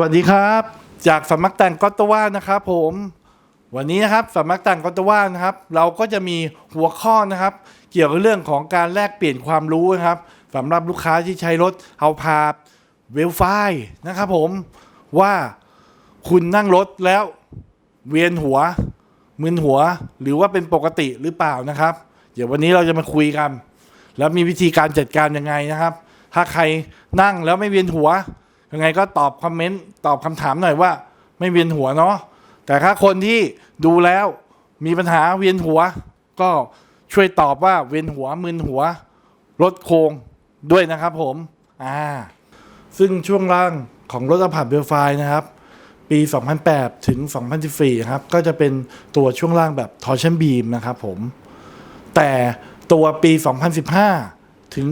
สวัสดีครับ จากสำนักแต่งก็ตว่านะครับผมวันนี้นะครับสำนักแต่งก็ตว่านะครับ เราก็จะมีหัวข้อนะครับ เกี่ยวกับเรื่องของการแลกเปลี่ยนความรู้นะครับสำหรับลูกค้าที่ใช้รถเอาพาเวลไฟนะครับผมว่าคุณนั่งรถแล้วเวียนหัวมึนหัวหรือว่าเป็นปกติหรือเปล่านะครับ เดี๋ยววันนี้เราจะมาคุยกัน แล้วมีวิธีการจัดการยังไงนะครับ ถ้าใครนั่งแล้วไม่เวียนหัว ยังไงก็ตอบคอมเมนต์ตอบคำถามหน่อยว่า ไม่เวียนหัวเนาะแต่ถ้าคนที่ดูแล้วมีปัญหาเวียนหัว ก็ช่วยตอบว่าเวียนหัวมึนหัวลดโคงด้วยนะครับผมอ่าซึ่งช่วงล่างของรถอพาร์ตเบลไฟนะครับ ปี 2008 ถึง 2014 ครับ ก็จะเป็นตัวช่วงล่างแบบ torsion beam นะครับผม แต่ตัวปี 2015 ถึง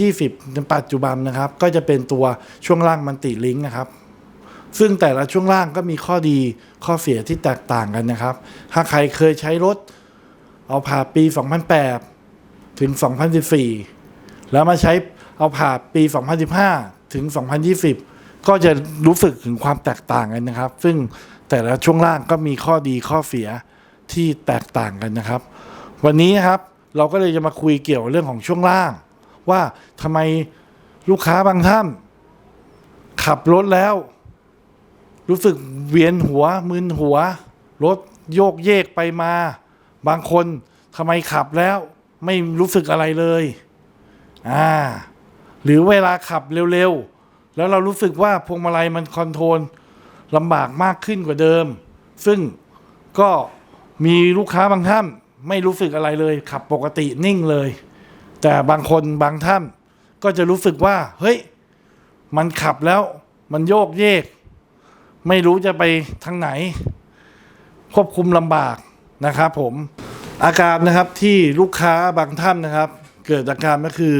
2020ในปัจจุบันนะครับ ก็จะเป็นตัวช่วงล่างมันติลิงก์นะครับ ซึ่งแต่ละช่วงล่างก็มีข้อดีข้อเสียที่แตกต่างกันนะครับ ถ้าใครเคยใช้รถ เอาผ่าปี 2008 ถึง 2014 แล้วมาใช้เอาผ่าปี 2015 ถึง 2020 ก็จะรู้สึกถึงความแตกต่างกันนะครับ ซึ่งแต่ละช่วงล่างก็มีข้อดีข้อเสียที่แตกต่างกันนะครับ วันนี้นะครับเราก็เลยจะมาคุยเกี่ยวกับเรื่องของช่วงล่าง ว่าทำไมลูกค้าบางท่านขับรถแล้ว รู้สึกเวียนหัวมึนหัว รถโยกเยกไปมา บางคนทำไมขับแล้ว ไม่รู้สึกอะไรเลยอ่าหรือเวลาขับเร็วๆ แล้วเรารู้สึกว่าพวงมาลัยมันคอนโทรลลำบากมากขึ้นกว่าเดิม ซึ่งก็มีลูกค้าบางท่านไม่รู้สึกอะไรเลย ขับปกตินิ่งเลย แต่บางคนบางท่านก็จะรู้สึกว่า เฮ้ย มันขับแล้ว มันโยกเยก ไม่รู้จะไปทางไหน ควบคุมลำบากนะครับผมอาการนะครับที่ลูกค้าบางท่านนะครับ เกิดอาการก็คือ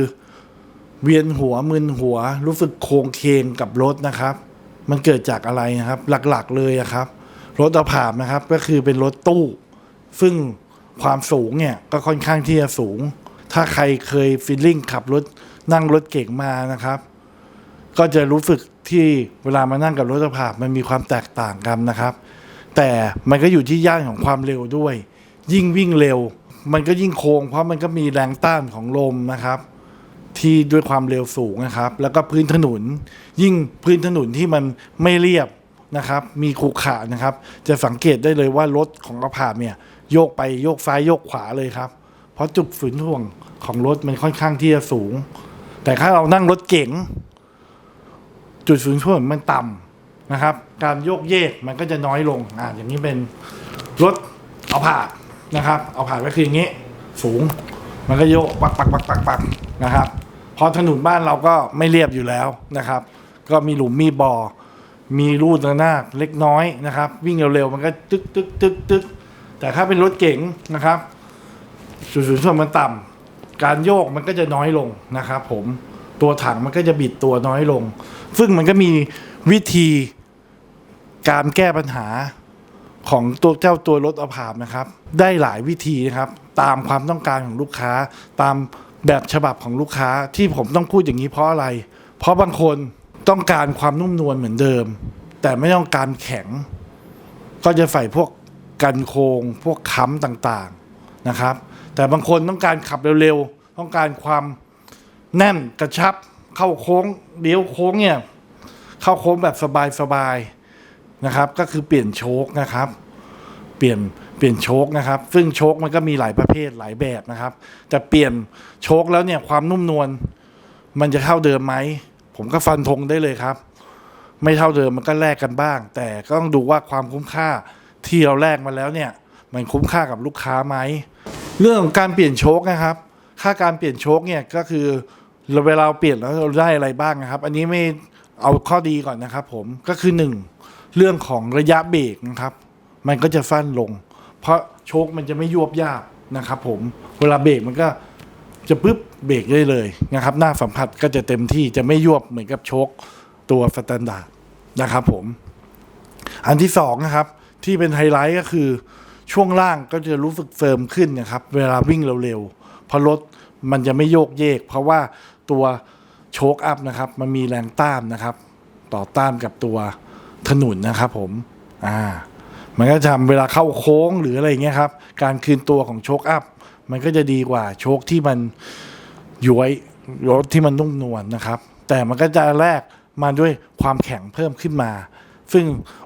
เวียนหัวมึนหัว รู้สึกโคงเคงกับรถนะครับ มันเกิดจากอะไรนะครับ หลักๆเลยอะครับรถเอาผาบนะครับก็คือเป็นรถตู้ ซึ่งความสูงเนี่ยก็ค่อนข้างที่จะสูง ถ้าใครเคยฟีลลิ่งขับรถนั่งรถเก่งมานะครับ ก็จะรู้สึกที่เวลามานั่งกับรถสภาพมันมีความแตกต่างกันนะครับ แต่มันก็อยู่ที่ย่านของความเร็วด้วย ยิ่งวิ่งเร็ว มันก็ยิ่งโค้งเพราะมันก็มีแรงต้านของลมนะครับ ที่ด้วยความเร็วสูงนะครับ แล้วก็พื้นถนน ยิ่งพื้นถนนที่มันไม่เรียบนะครับ มีขรุขระนะครับ จะสังเกตได้เลยว่ารถของกระพาเนี่ยโยกไปโยกซ้ายโยกขวาเลยครับ เพราะจุดฝืนถ่วงของรถมันค่อนข้างที่จะสูง แต่ถ้าเรานั่งรถเก๋ง จุดศูนย์ถ่วงมันต่ำนะครับ การโยกเยกมันก็จะน้อยลงอ่าอย่างนี้เป็นรถเอาผ่านะครับ เอาผ่าดก็คืออย่างนี้ สูง มันก็โยกปักปักปักปักปักนะครับพอถนนบ้านเราก็ไม่เรียบอยู่แล้วนะครับ ก็มีหลุมมีบ่อมีรูดระนาดเล็กน้อยนะครับ วิ่งเร็วๆมันก็ตึกตึกตึกตึกแต่ถ้าเป็นรถเก๋งนะครับ จุดศูนย์ถ่วงมันต่ำการโยกมันก็จะน้อยลงนะครับผมตัวถังมันก็จะบิดตัวน้อยลง ซึ่งมันก็มีวิธีการแก้ปัญหาของตัวเจ้าตัวรถอภาพนะครับ ได้หลายวิธีนะครับ ตามความต้องการของลูกค้า ตามแบบฉบับของลูกค้าที่ผมต้องพูดอย่างนี้เพราะอะไร เพราะบางคนต้องการความนุ่มนวลเหมือนเดิม แต่ไม่ต้องการแข็ง ก็จะใส่พวกกันโครงพวกค้ำต่างๆนะครับ แต่บางคนต้องการขับเร็วๆ ต้องการความแน่นกระชับ เข้าโค้งเลี้ยวโค้งเนี่ย เข้าโค้งแบบสบายๆนะครับ ก็คือเปลี่ยนโชคนะครับ เปลี่ยนเปลี่ยนโชคนะครับ ซึ่งโชคมันก็มีหลายประเภทหลายแบบนะครับ แต่เปลี่ยนโชคแล้วเนี่ยความนุ่มนวลมันจะเท่าเดิมไหม ผมก็ฟันธงได้เลยครับ ไม่เท่าเดิมมันก็แลกกันบ้าง แต่ก็ต้องดูว่าความคุ้มค่าที่เราแลกมาแล้วเนี่ย มันคุ้มค่ากับลูกค้าไหม เรื่องของการเปลี่ยนโชคนะครับ ค่าการเปลี่ยนโชคเนี่ยก็คือเราเวลาเปลี่ยนแล้วเราได้อะไรบ้างนะครับ อันนี้ไม่เอาข้อดีก่อนนะครับ ผมก็คือหนึ่งเรื่องของระยะเบรกนะครับ มันก็จะสั้นลง เพราะโชคมันจะไม่ยวบยากนะครับ ผมเวลาเบรกมันก็จะปึ๊บเบรกได้เลยนะครับ หน้าสัมผัสก็จะเต็มที่จะไม่ยวบเหมือนกับโชคตัวสแตนดาร์ดนะครับ ผม อันที่สองนะครับ ที่เป็นไฮไลท์ก็คือ ช่วงล่างก็จะรู้สึกเฟิร์มขึ้นนะครับ เวลาวิ่งเร็วๆเพราะรถมันจะไม่โยกเยก เพราะว่าตัวโชคอัพนะครับ มันมีแรงต้านนะครับ ต่อต้านกับตัวถนนนะครับผมอ่ามันก็จะทำเวลาเข้าโค้งหรืออะไรเงี้ยครับ การคืนตัวของโชคอัพ มันก็จะดีกว่าโชคที่มันย้วยรถที่มันนุ่มนวลนะครับ แต่มันก็จะแลกมาด้วยความแข็งเพิ่มขึ้นมา ซึ่ง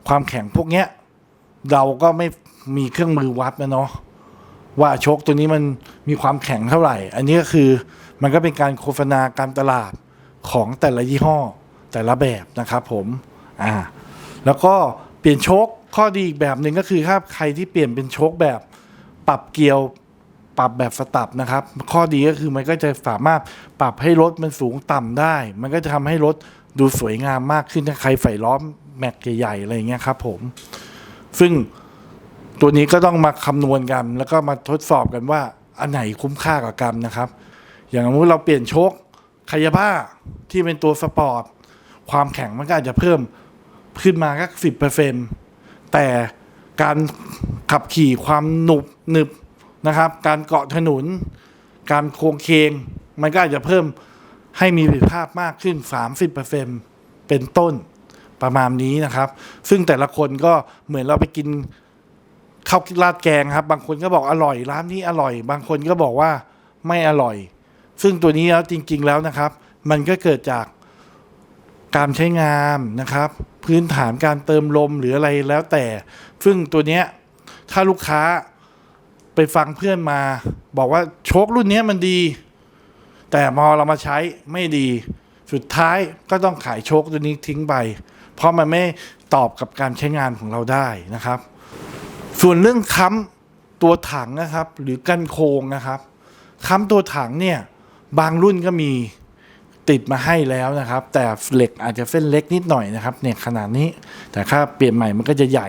ความแข็งพวกเนี้ยเราก็ไม่ มีเครื่องมือวัดนะเนาะว่าชคตัวนี้มันมีความแข็งเท่าไหร่ อันนี้ก็คือมันก็เป็นการโฆษณาการตลาดของแต่ละยี่ห้อแต่ละแบบนะครับผมอ่าแล้วก็เปลี่ยนชคข้อดีอีกแบบหนึ่งก็คือถ้าใครที่เปลี่ยนเป็นชคแบบปรับเกียร์ปรับแบบสตับนะครับ ข้อดีก็คือมันก็จะสามารถปรับให้รถมันสูงต่ำได้ มันก็จะทำให้รถดูสวยงามมากขึ้นถ้าใครใฝ่ล้อมแม็กใหญ่ๆอะไรอย่างเงี้ยครับผม ซึ่ง ตัวนี้ก็ต้องมาคำนวณกัน แล้วก็มาทดสอบกันว่าอันไหนคุ้มค่ากับกันนะครับ อย่างสมมติเราเปลี่ยนโชคคายาบ้าที่เป็นตัวสปอร์ตความแข็งมันก็อาจจะเพิ่มขึ้นมาสักสิบเปอร์เซ็นแต่การขับขี่ความหนุบหนึบนะครับ การเกาะถนน การโค้งเคง มันก็อาจจะเพิ่มให้มีประสิทธิภาพมากขึ้น 30%เป็นต้นประมาณนี้นะครับ ซึ่งแต่ละคนก็เหมือนเราไปกิน ข้าวราดแกงครับ บางคนก็บอกอร่อยร้านนี้อร่อย บางคนก็บอกว่าไม่อร่อย ซึ่งตัวนี้แล้วจริง ๆแล้วนะครับ มันก็เกิดจากการใช้งานนะครับ พื้นฐานการเติมลมหรืออะไรแล้วแต่ ซึ่งตัวเนี้ยถ้าลูกค้าไปฟังเพื่อนมา บอกว่าโชครุ่นนี้มันดี แต่พอเรามาใช้ไม่ดี สุดท้ายก็ต้องขายโชคตัวนี้ทิ้งไป เพราะมันไม่ตอบกับการใช้งานของเราได้นะครับ ส่วนเรื่องค้ำตัวถังนะครับ หรือกันโครงนะครับค้ำตัวถังเนี่ยบางรุ่นก็มีติดมาให้แล้วนะครับ แต่เหล็กอาจจะเส้นเล็กนิดหน่อยนะครับเนี่ยขนาดนี้แต่ถ้าเปลี่ยนใหม่มันก็จะใหญ่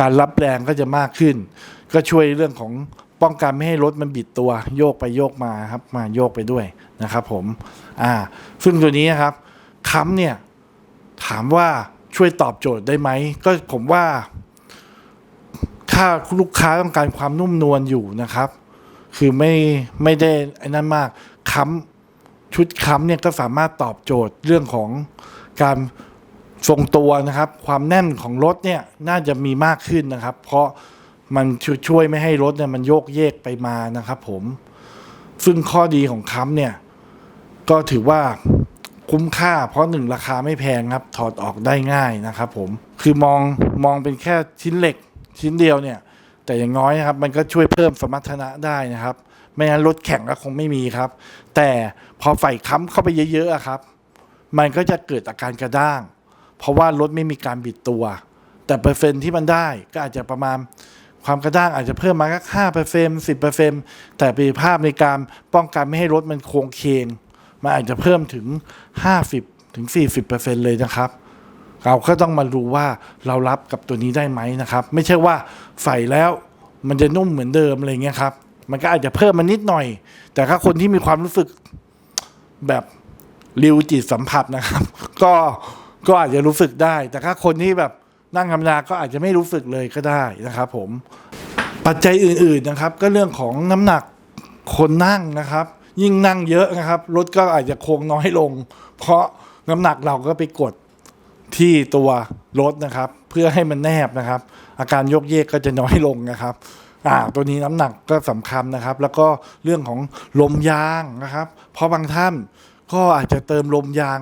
การรับแรงก็จะมากขึ้น ก็ช่วยเรื่องของป้องกันไม่ให้รถมันบิดตัว โยกไปโยกมาครับมาโยกไปด้วยนะครับผมอ่าซึ่งตัวนี้นะครับค้ำเนี่ยถามว่าช่วยตอบโจทย์ได้ไหมก็ผมว่า ถ้าลูกค้าต้องการความนุ่มนวลอยู่นะครับ คือไม่ไม่ได้ไอ้นั่นมากค้ำชุดค้ำเนี่ยก็สามารถตอบโจทย์เรื่องของการทรงตัวนะครับ ความแน่นของรถเนี่ยน่าจะมีมากขึ้นนะครับ เพราะมันช่วยไม่ให้รถเนี่ยมันโยกเยกไปมานะครับ ผมซึ่งข้อดีของค้ำเนี่ย ก็ถือว่าคุ้มค่า เพราะหนึ่งราคาไม่แพงครับ ถอดออกได้ง่ายนะครับผมคือมองมองเป็นแค่ชิ้นเหล็ก ชิ้นเดียวเนี่ย แต่อย่างน้อยนะครับ มันก็ช่วยเพิ่มสมรรถนะได้นะครับ ไม่งั้นรถแข่งก็คงไม่มีครับ แต่พอใส่ค้ำเข้าไปเยอะๆครับ มันก็จะเกิดอาการกระด้าง เพราะว่ารถไม่มีการบิดตัว แต่เปอร์เซ็นต์ที่มันได้ก็อาจจะประมาณความกระด้างอาจจะเพิ่มมาสักห้าเปอร์เซ็นต์สิบเปอร์เซ็นต์แต่ประสิทธิภาพในการป้องกันไม่ให้รถมันโค้งเคงมันอาจจะเพิ่มถึง50ถึง40เปอร์เซ็นต์เลยนะครับ เราก็ต้องมาดูว่าเรารับกับตัวนี้ได้ไหมนะครับ ไม่ใช่ว่าใส่แล้วมันจะนุ่มเหมือนเดิมอะไรเงี้ยครับ มันก็อาจจะเพิ่มมานิดหน่อย แต่ถ้าคนที่มีความรู้สึกแบบริวจิตสัมผัสนะครับ ก็ก็อาจจะรู้สึกได้ แต่ถ้าคนที่แบบนั่งธรรมดาก็อาจจะไม่รู้สึกเลยก็ได้นะครับ ผม ปัจจัยอื่น ๆนะครับ ก็เรื่องของน้ำหนักคนนั่งนะครับ ยิ่งนั่งเยอะนะครับรถก็อาจจะโค้งน้อยลง เพราะน้ำหนักเราก็ไปกด ที่ตัวรถนะครับ เพื่อให้มันแนบนะครับ อาการยกเยกก็จะน้อยลงนะครับอ่าตัวนี้น้ำหนักก็สำคัญนะครับ แล้วก็เรื่องของลมยางนะครับ เพราะบางท่านก็อาจจะเติมลมยาง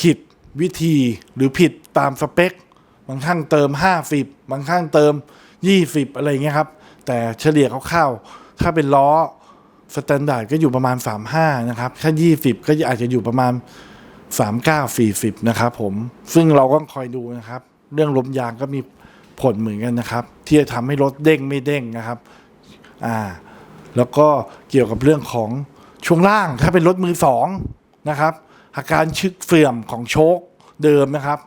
ผิดวิธีหรือผิดตามสเปค บางท่านเติม 50 บางท่านเติม 20 อะไรเงี้ยครับ แต่เฉลี่ยคร่าวๆถ้าเป็นล้อสแตนดาร์ดก็อยู่ประมาณ 35 นะครับ ถ้า 20 ก็อาจจะอยู่ประมาณ 39 40 นะครับผมซึ่งเราก็คอยดูนะครับ เรื่องลมยางก็มีผลเหมือนกันนะครับ ที่จะทำให้รถเด้งไม่เด้งนะครับอ่าแล้วก็เกี่ยวกับเรื่องของช่วงล่างถ้าเป็นรถมือสองนะครับ อาการชึกเสื่อมของโชคเดิมนะครับ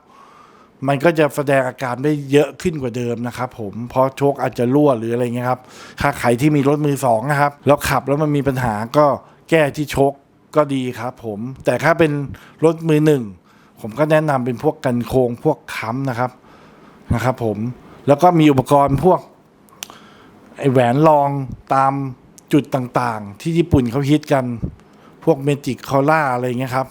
มันก็จะแสดงอาการได้เยอะขึ้นกว่าเดิมนะครับผมเพราะโชคอาจจะรั่วหรืออะไรเงี้ยครับถ้าใครที่มีรถมือสองนะครับ แล้วขับแล้วมันมีปัญหาก็แก้ที่โชค ก็ดีครับผม แต่ถ้าเป็นรถมือหนึ่ง ผมก็แนะนำเป็นพวกกันโครงพวกค้ำนะครับนะครับ ผมแล้วก็มีอุปกรณ์พวกไอแหวนรองตามจุดต่างๆ ที่ญี่ปุ่นเขาฮิตกัน พวกเมจิกคอล่าอะไรเงี้ยครับ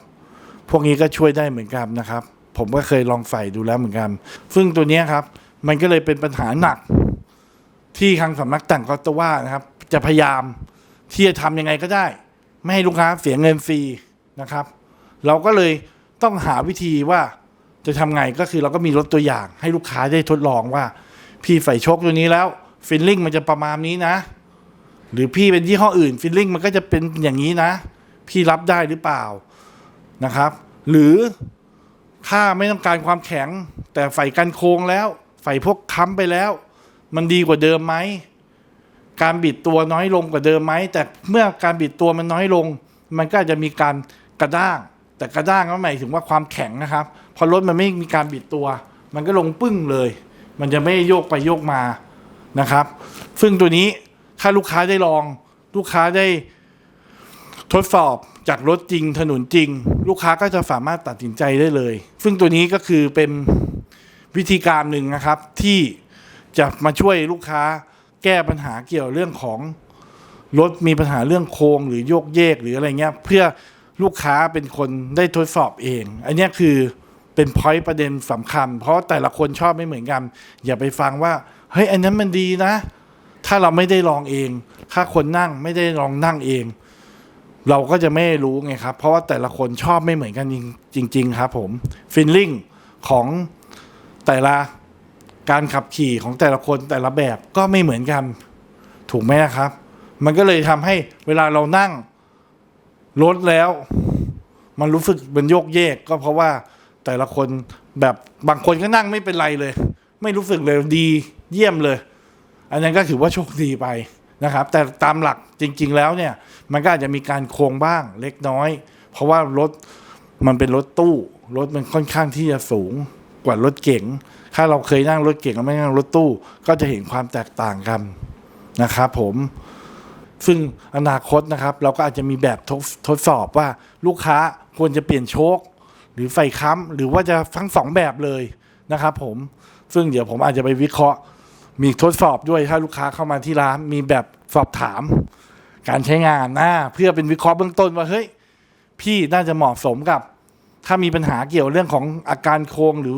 พวกนี้ก็ช่วยได้เหมือนกันนะครับ ผมก็เคยลองใส่ดูแล้วเหมือนกัน ซึ่งตัวนี้ครับ มันก็เลยเป็นปัญหาหนัก ที่ทางสำนักแต่งก็ตว่านะครับ จะพยายามที่จะทำยังไงก็ได้ ไม่ให้ลูกค้าเสียเงินฟรีนะครับ เราก็เลยต้องหาวิธีว่าจะทำไงก็คือเราก็มีรถตัวอย่าง ให้ลูกค้าได้ทดลองว่า พี่ใส่ชคตัวนี้แล้วฟิลลิ่งมันจะประมาณนี้นะ หรือพี่เป็นยี่ห้ออื่นฟิลลิ่งมันก็จะเป็นอย่างนี้นะ พี่รับได้หรือเปล่านะครับ หรือถ้าไม่ต้องการความแข็ง แต่ใส่กันโค้งแล้วใส่พวกค้ำไปแล้ว มันดีกว่าเดิมไหม การบิดตัวน้อยลงกว่าเดิมไหมแต่เมื่อการบิดตัวมันน้อยลง มันก็จจะมีการกระด้าง แต่กระด้างก็หมายถึงว่าความแข็งนะครับ พอรถมันไม่มีการบิดตัว มันก็ลงปึ้งเลย มันจะไม่โยกไปโยกมานะครับ ซึ่งตัวนี้ถ้าลูกค้าได้ลอง ลูกค้าได้ทดสอบจากรถจริงถนนจริง ลูกค้าก็จะสามารถตัดสินใจได้เลย ซึ่งตัวนี้ก็คือเป็นวิธีการหนึ่งนะครับที่จะมาช่วยลูกค้า แก้ปัญหาเกี่ยวเรื่องของรถมีปัญหาเรื่องโค้งหรือโยกเยกหรืออะไรเงี้ยเพื่อลูกค้าเป็นคนได้ทดสอบเอง อันนี้คือเป็นพอยต์ประเด็นสำคัญ เพราะแต่ละคนชอบไม่เหมือนกัน อย่าไปฟังว่าเฮ้ยอันนั้นมันดีนะ ถ้าเราไม่ได้ลองเอง ถ้าคนนั่งไม่ได้ลองนั่งเอง เราก็จะไม่รู้ไงครับ เพราะว่าแต่ละคนชอบไม่เหมือนกันจริง ๆ ครับผมฟิลลิ่งของแต่ละ การขับขี่ของแต่ละคนแต่ละแบบก็ไม่เหมือนกัน ถูกไหมนะครับ มันก็เลยทำให้เวลาเรานั่งรถแล้ว มันรู้สึกมันโยกเยก ก็เพราะว่าแต่ละคนแบบบางคนก็นั่งไม่เป็นไรเลย ไม่รู้สึกเลยดีเยี่ยมเลย อันนั้นก็ถือว่าโชคดีไปนะครับ แต่ตามหลักจริง ๆ แล้วเนี่ย มันก็อาจจะมีการโค้งบ้างเล็กน้อย เพราะว่ารถมันเป็นรถตู้ รถมันค่อนข้างที่จะสูง กว่ารถเก๋ง ถ้าเราเคยนั่งรถเก๋งแล้วไม่นั่งรถตู้ ก็จะเห็นความแตกต่างกันนะครับผม ซึ่งอนาคตนะครับ เราก็อาจจะมีแบบทดทดสอบว่าลูกค้าควรจะเปลี่ยนโชคหรือไฟค้ำหรือว่าจะทั้งสองแบบเลยนะครับผมซึ่งเดี๋ยวผมอาจจะไปวิเคราะห์ มีทดสอบด้วยถ้าลูกค้าเข้ามาที่ร้านมีแบบสอบถาม การใช้งานนะเพื่อเป็นวิเคราะห์เบื้องต้นว่าเฮ้ยพี่น่าจะเหมาะสมกับ ถ้ามีปัญหาเกี่ยวเรื่องของอาการโครงหรือ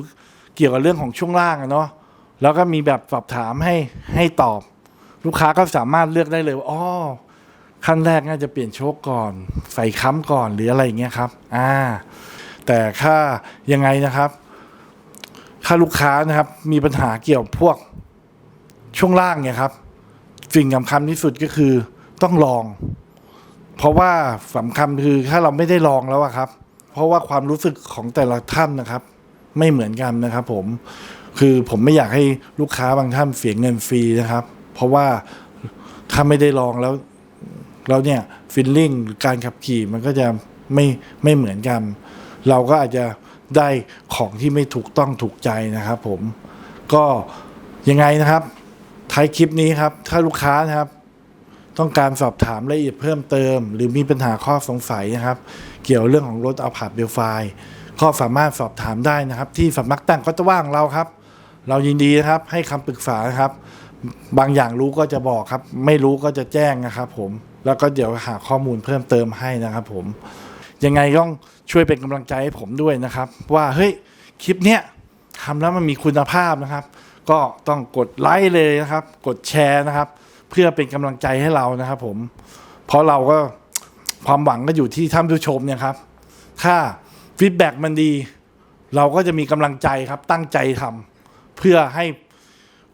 เกี่ยวกับเรื่องของช่วงล่างอะเนาะแล้วก็มีแบบสอบถามให้ให้ตอบ ลูกค้าก็สามารถเลือกได้เลยว่าอ๋อขั้นแรกน่าจะเปลี่ยนโชคก่อน ใส่ค้ำก่อนหรืออะไรอย่างเงี้ยครับ อ่า แต่ถ้ายังไงนะครับถ้าลูกค้านะครับ มีปัญหาเกี่ยวพวกช่วงล่างเนี่ยครับ สิ่งสำคัญที่สุดก็คือต้องลอง เพราะว่าสำคัญคือถ้าเราไม่ได้ลองแล้วอะครับ เพราะว่าความรู้สึกของแต่ละท่านนะครับ ไม่เหมือนกันนะครับ ผมคือผมไม่อยากให้ลูกค้าบางท่านเสียเงินฟรีนะครับ เพราะว่าถ้าไม่ได้ลองแล้วแล้วเนี่ยฟิลลิ่งการขับขี่มันก็จะไม่ไม่เหมือนกัน เราก็อาจจะได้ของที่ไม่ถูกต้องถูกใจนะครับ ผมก็ยังไงนะครับท้ายคลิปนี้ครับ ถ้าลูกค้านะครับ ต้องการสอบถามรายละเอียดเพิ่มเติม หรือมีปัญหาข้อสงสัยนะครับ เกี่ยวเรื่องของรถเอาผาดเบลไฟก็สามารถสอบถามได้นะครับ ที่สำนักแต่งก็จะว่างเราครับ เรายินดีนะครับให้คำปรึกษาครับ บางอย่างรู้ก็จะบอกครับ ไม่รู้ก็จะแจ้งนะครับผมแล้วก็เดี๋ยวหาข้อมูลเพิ่มเติมให้นะครับผมยังไงต้องช่วยเป็นกำลังใจให้ผมด้วยนะครับ ว่าเฮ้ยคลิปเนี้ยทำแล้วมันมีคุณภาพนะครับ ก็ต้องกดไลค์เลยนะครับ กดแชร์นะครับ เพื่อเป็นกำลังใจให้เรานะครับผม เพราะเราก็ความหวังก็อยู่ที่ท่านผู้ชมเนี่ยครับ ถ้าฟีดแบ็กมันดี เราก็จะมีกำลังใจครับตั้งใจทำเพื่อให้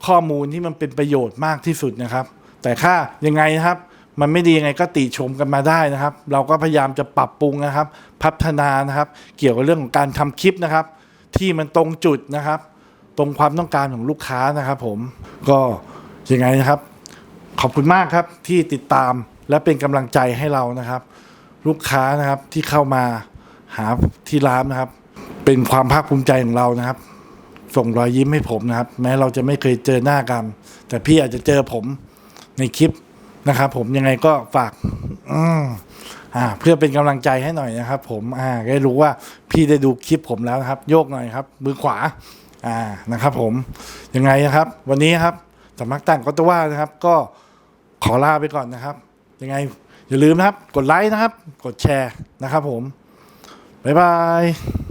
ข้อมูลที่มันเป็นประโยชน์มากที่สุดนะครับ แต่ถ้ายังไงนะครับ มันไม่ดียังไงก็ติชมกันมาได้นะครับ เราก็พยายามจะปรับปรุงนะครับ พัฒนานะครับ เกี่ยวกับเรื่องของการทำคลิปนะครับ ที่มันตรงจุดนะครับ ตรงความต้องการของลูกค้านะครับ ผมก็ยังไงนะครับ ขอบคุณมากครับที่ติดตามและเป็นกำลังใจให้เรานะครับ ลูกค้านะครับที่เข้ามาหาที่ร้านนะครับ เป็นความภาคภูมิใจของเรานะครับ ส่งรอยยิ้มให้ผมนะครับ แม้เราจะไม่เคยเจอหน้ากัน แต่พี่อาจจะเจอผมในคลิปนะครับ ผมยังไงก็ฝากอืมอ่า เพื่อเป็นกำลังใจให้หน่อยนะครับ ผมอ่าได้รู้ว่าพี่ได้ดูคลิปผมแล้วนะครับ โยกหน่อยครับ มือขวา อ่านะครับ ผมยังไงนะครับ วันนี้ครับสำนักตั้งก็ตว่านะครับ ก็ ขอลาไปก่อนนะครับ ยังไงอย่าลืมนะครับ กดไลค์นะครับ กดแชร์นะครับผม บ๊ายบาย